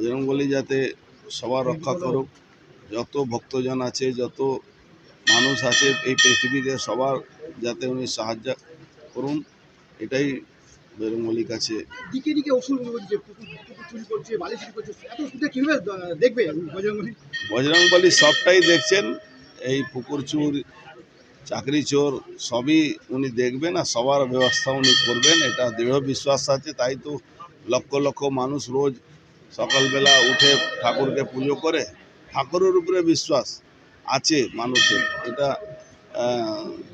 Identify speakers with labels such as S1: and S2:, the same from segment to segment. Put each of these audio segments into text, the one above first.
S1: বজরংবলী যাতে সবার রক্ষা করুক। যত ভক্তজন আছে যত মানুষ আছে এই পৃথিবীতে সবার যাতে উনি সাহায্য করুন এটাই বজরংবলীর কাছে।
S2: দিকে দিকে দেখবে
S1: বজরংবলী সবটাই দেখছেন এই পুকুর চুর চাকরি চোর সবই উনি দেখবেন আর সবার ব্যবস্থা উনি করবেন এটা দৃঢ় বিশ্বাস আছে তাই তো লক্ষ লক্ষ মানুষ রোজ সকালবেলা উঠে ঠাকুরকে পুজো করে ঠাকুরের উপরে বিশ্বাস আছে মানুষের। এটা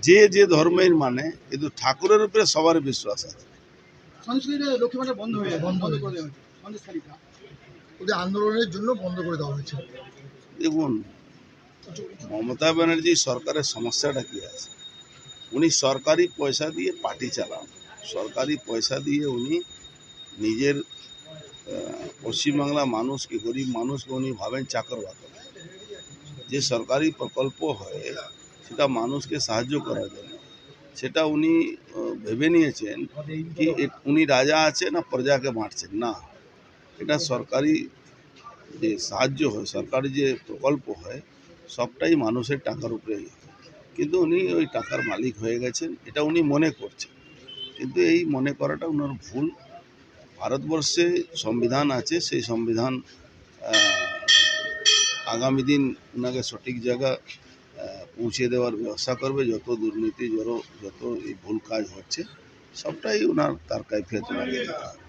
S1: যে যে ধর্মের মানে কিন্তু ঠাকুরের উপরে সবার বিশ্বাস আছে।
S3: আন্দোলনের জন্য বন্ধ করে দেওয়া হয়েছে।
S1: দেখুন মমতা ব্যানার্জি সরকারের সমস্যাটা কি আছে? উনি সরকারি পয়সা দিয়ে পার্টি চালান। সরকারি পয়সা দিয়ে উনি নিজের পশ্চিমবাংলা মানুষকে গরিব মানুষকে উনি ভাবেন চাকর বাকর যে সরকারি প্রকল্প হয়, সেটা মানুষকে সাহায্য করার জন্য। সেটা উনি ভেবে নিয়েছেন কি উনি রাজা আছে না প্রজাকে মারছেন। না, এটা সরকারি যে সাহায্য হয়, সরকারি যে প্রকল্প হয়, সবটাই মানুষের টাকার উপরে কিন্তু উনি ওই টাকার মালিক হয়ে গেছেন, এটা উনি মনে করছেন। কিন্তু এই মনে করাটা ওনার ভুল। ভারতবর্ষে সংবিধান আছে, সেই সংবিধান আগামী দিন ওনাকে সঠিক জায়গা পৌঁছে দেওয়ার ব্যবস্থা করবে। যত দুর্নীতি, যত যত এই ভুল কাজ হচ্ছে, সবটাই ওনার তার কাইফিয়াত ওনাকে দিতে হবে।